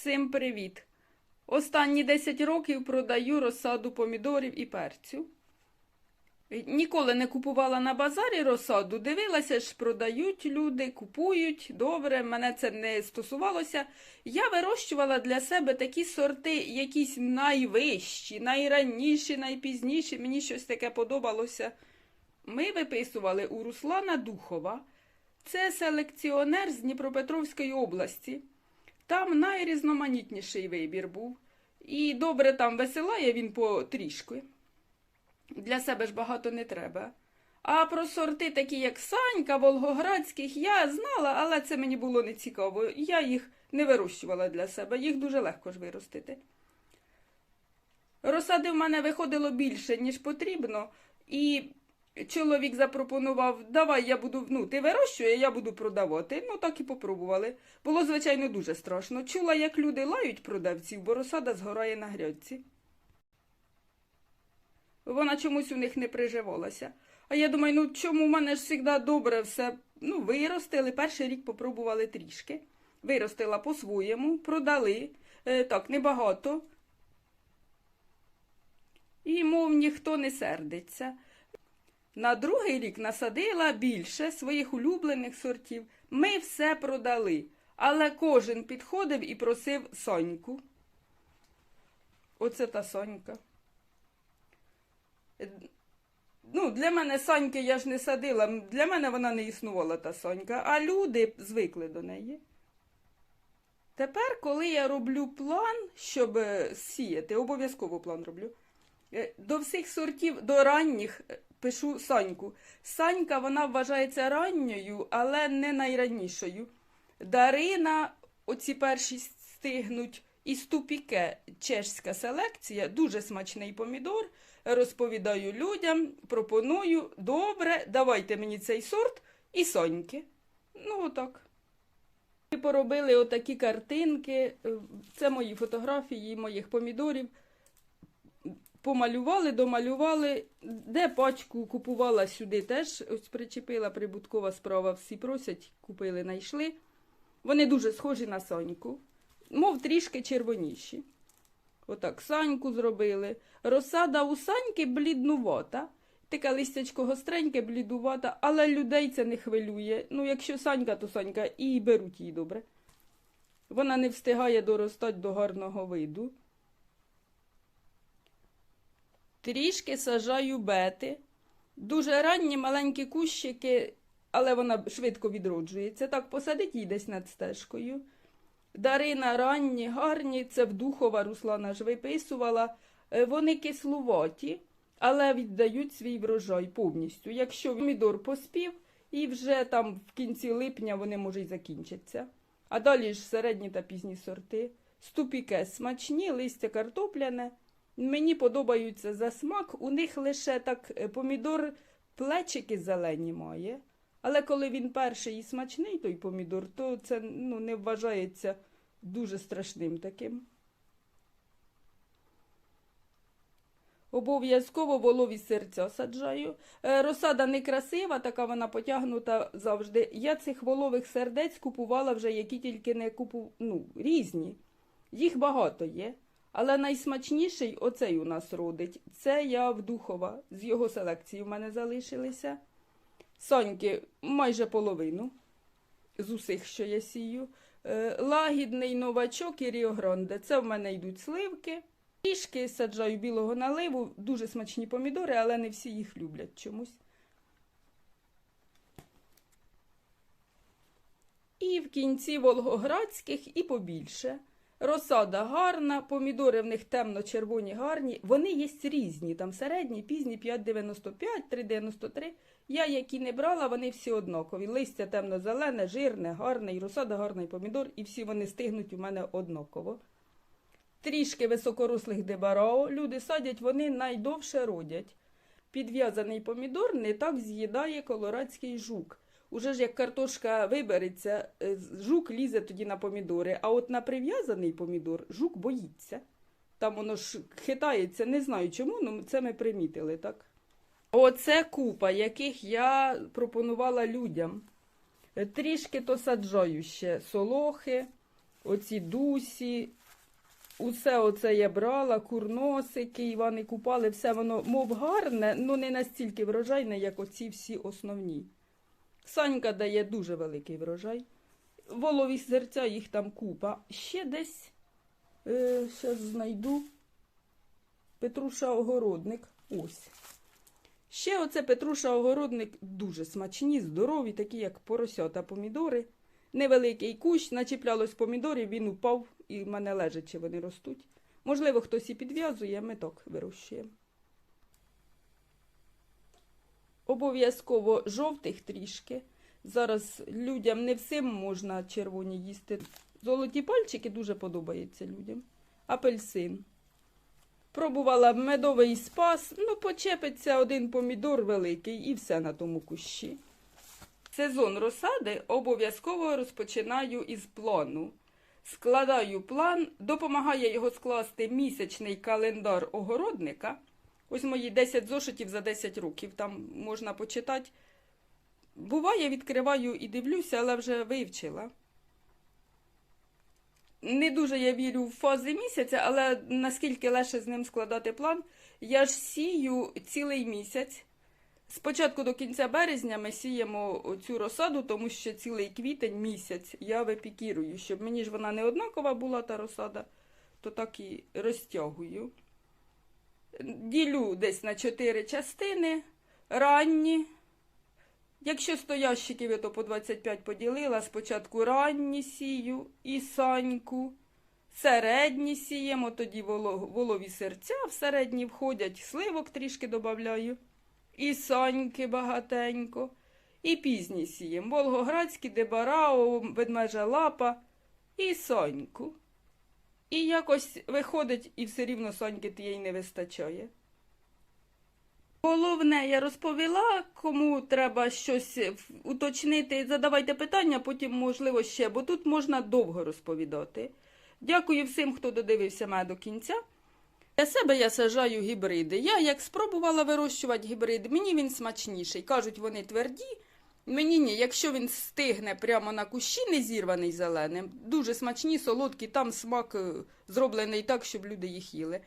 Всім привіт! Останні 10 років продаю розсаду помідорів і перцю. Ніколи не купувала на базарі розсаду, дивилася ж, продають люди, купують. Добре, мене це не стосувалося. Я вирощувала для себе такі сорти, якісь найвищі, найраніші, найпізніші. Мені щось таке подобалося. Ми виписували у Руслана Духова. Це селекціонер з Дніпропетровської області. Там найрізноманітніший вибір був. І добре там висилає він по трішки. Для себе ж багато не треба. А про сорти, такі як Санька, Волгоградських, я знала, але це мені було не цікаво. Я їх не вирощувала для себе, їх дуже легко ж виростити. Розсади в мене виходило більше, ніж потрібно, і чоловік запропонував, давай я буду, ну, ти вирощує, я буду продавати. Ну, так і попробували. Було, звичайно, дуже страшно. Чула, як люди лають продавців, бо розсада згорає на грядці. Вона чомусь у них не приживалася. А я думаю, ну чому в мене ж завжди добре все ну, виростили. Перший рік попробували трішки. Виростила по-своєму, продали. Е, так, небагато. І, мов, ніхто не сердиться. На другий рік насадила більше своїх улюблених сортів. Ми все продали, але кожен підходив і просив соньку. Оце та сонька. Е, Ну, для мене соньки я ж не садила, для мене вона не існувала та сонька, а люди звикли до неї. Тепер, коли я роблю план, щоб е, сіяти, обов'язково план роблю. е, До всіх сортів, до ранніх пишу Саньку. Санька вона вважається ранньою, але не найранішою. Дарина, оці перші стигнуть, і ступіке чешська селекція, дуже смачний помідор. Розповідаю людям, пропоную, добре, давайте мені цей сорт і соньки. Ну, отак. Ми поробили отакі картинки. е, Це мої фотографії моїх помідорів. Помалювали, домалювали. Де пачку купувала сюди теж ось причепила прибуткова справа. Всі просять, купили, знайшли. Вони дуже схожі на соньку, мов трішки червоніші. Отак саньку зробили. Розсада у саньки бліднувата. Таке листячко гостреньке, блідувата, але людей це не хвилює. Ну, якщо санька, то санька і беруть її добре. Вона не встигає доростати до гарного виду. Трішки сажаю бети. Дуже ранні маленькі кущики, але вона швидко відроджується. Так посадить її десь над стежкою. Дарина ранні, гарні, це в Духова Руслана ж виписувала. Е, Вони кислуваті, але віддають свій врожай повністю. Якщо помідор поспів, і вже там в кінці липня вони може й закінчаться. А далі ж середні та пізні сорти. Ступіке смачні, листя картопляне. Мені подобаються за смак. У них лише так е, помідор плечики зелені має. Але коли він перший і смачний, той помідор, то це ну, не вважається дуже страшним таким. Обов'язково волові серця саджаю. Е, Розсада некрасива, така вона потягнута завжди. Я цих волових сердець купувала вже, які тільки не купу... ну, різні. Їх багато є. Але найсмачніший оцей у нас родить. Це я в Духова. З його селекції в мене залишилися. Соньки майже половину з усіх, що я сію. Е, Лагідний новачок і Ріогронде. Це в мене йдуть сливки. Трішки саджаю білого наливу, дуже смачні помідори, але не всі їх люблять чомусь. І в кінці волгоградських і побільше. Розсада гарна, помідори в них темно-червоні гарні. Вони є різні, там середні, пізні 5,95, 3,93. Я, які не брала, вони всі однакові. Листя темно-зелене, жирне, гарне, і розсада гарний помідор, і всі вони стигнуть у мене однаково. Трішки високорослих дебарао люди садять, вони найдовше родять. Підв'язаний помідор не так з'їдає колорадський жук. Уже ж як картошка вибереться, е, жук лізе тоді на помідори, а от на прив'язаний помідор жук боїться. Там воно ж хитається, не знаю чому, але це ми примітили, так? Оце купа, яких я пропонувала людям. Е, Трішки то саджаю ще солохи, оці дусі, усе оце я брала, курносики, Івани купали, все воно мов гарне, але не настільки врожайне, як оці всі основні. Санька дає дуже великий врожай. Волові серця їх там купа. Ще десь, е, зараз знайду, Петруша Огородник. Ось. Ще оце Петруша Огородник дуже смачні, здорові, такі як поросята помідори. Невеликий кущ, начіплялось помідорів, він упав і в мене лежачи вони ростуть. Можливо, хтось і підв'язує, ми так вирощуємо. Обов'язково жовтих трішки. Зараз людям не всім можна червоні їсти. Золоті пальчики дуже подобаються людям. Апельсин. Пробувала медовий спас, ну почепиться один помідор великий і все на тому кущі. Сезон розсади обов'язково розпочинаю із плану. Складаю план, допомагає його скласти місячний календар огородника. Ось мої 10 зошитів за 10 років, там можна почитати. Буває, відкриваю і дивлюся, але вже вивчила. Не дуже я вірю в фази місяця, але наскільки легше з ним складати план, я ж сію цілий місяць. Спочатку до кінця березня ми сіємо цю розсаду, тому що цілий квітень місяць я випікірую, щоб мені ж вона не однакова була та розсада, то так і розтягую. Ділю десь на чотири частини, ранні. Якщо 100 ящиків, я то по 25 поділила. Спочатку ранні сію і саньку. Середні сіємо, тоді волові серця в середні входять, сливок трішки додаю. І саньки багатенько. І пізні сіємо. Волгоградські, Дебарао, ведмежа лапа і соньку. І якось виходить, і все рівно соньки тієї не вистачає. Головне, я розповіла, кому треба щось уточнити, задавайте питання, потім, можливо, ще, бо тут можна довго розповідати. Дякую всім, хто додивився мене до кінця. Для себе я сажаю гібриди. Я як спробувала вирощувати гібрид, мені він смачніший. Кажуть, вони тверді. Мені ні, якщо він стигне прямо на кущі, не зірваний зеленим, дуже смачні, солодкі, там смак е, зроблений так, щоб люди їх їли.